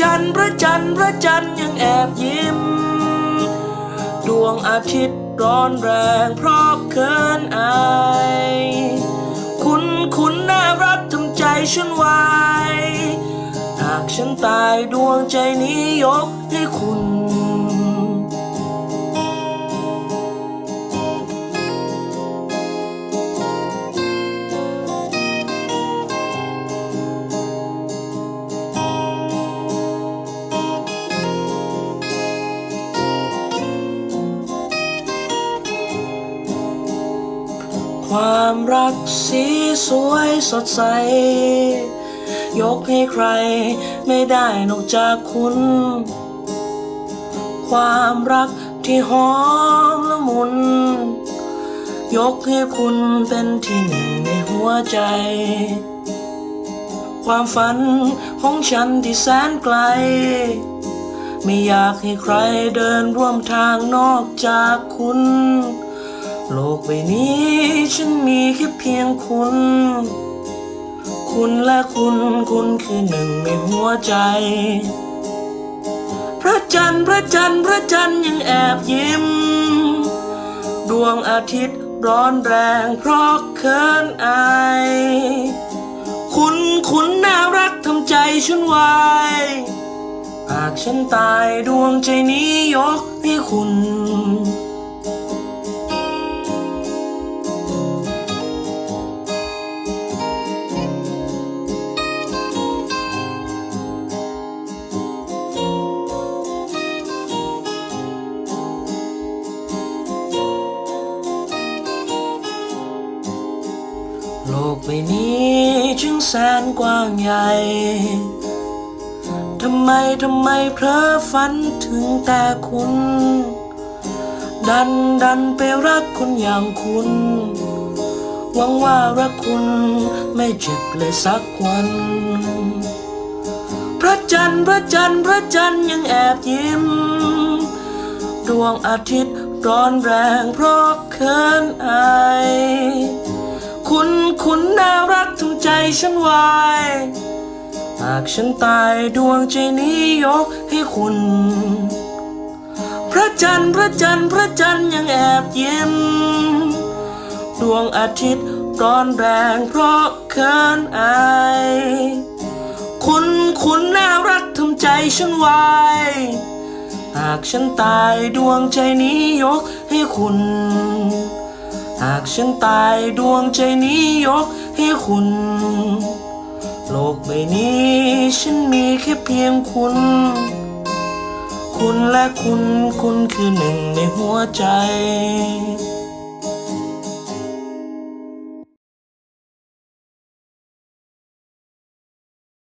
จันทร์พระจันทร์พระจันทร์ยังแอบยิ้ม ดวงอาทิตย์ร้อนแรงเพราะเคินอายคุณคุณน่ารักทำใจฉันไว้หากฉันตายดวงใจนี้ยกให้คุณ ความรักสีสวยสดใส ยกให้ใครไม่ได้นอกจากคุณ ความรักที่หอมละมุน ยกให้คุณเป็นที่หนึ่งในหัวใจ ความฝันของฉันที่แสนไกล ไม่อยากให้ใครเดินร่วมทางนอกจากคุณ โลกใบนี้ฉันมีแค่เพียงคุณ คุณและคุณ คุณคือหนึ่งในหัวใจ พระจันทร์พระจันทร์พระจันทร์ยังแอบยิ้ม ดวงอาทิตย์ร้อนแรงเพราะเคินอาย คุณคุณน่ารักทำใจฉันไว้หากฉันตายดวงใจนี้ยกให้คุณ โลกใบนี้จึงแสนกว้างใหญ่ ทำไม ทำไมเพลอฝันถึงแต่คุณ ดันดันไปรักคนอย่างคุณ หวังว่ารักคุณไม่เจ็บเลยสักวัน พระจันทร์พระจันทร์พระจันทร์ยังแอบยิ้ม ดวงอาทิตย์ร้อนแรงเพราะเคินอาย คุณน่ารักทำใจฉันไว้หากฉันตายดวงใจนี้ยกให้คุณ พระจันทร์พระจันทร์พระจันทร์ยังแอบยิ้ม ดวงอาทิตย์ร้อนแรงเพราะเคินอายคุณคุณน่ารักทำใจฉันไว้หากฉันตายดวงใจนี้ยกให้คุณ หากฉันตายดวงใจนี้ยกให้คุณ โลกใบนี้ฉันมีแค่เพียงคุณ คุณและคุณคุณคือหนึ่งในหัวใจ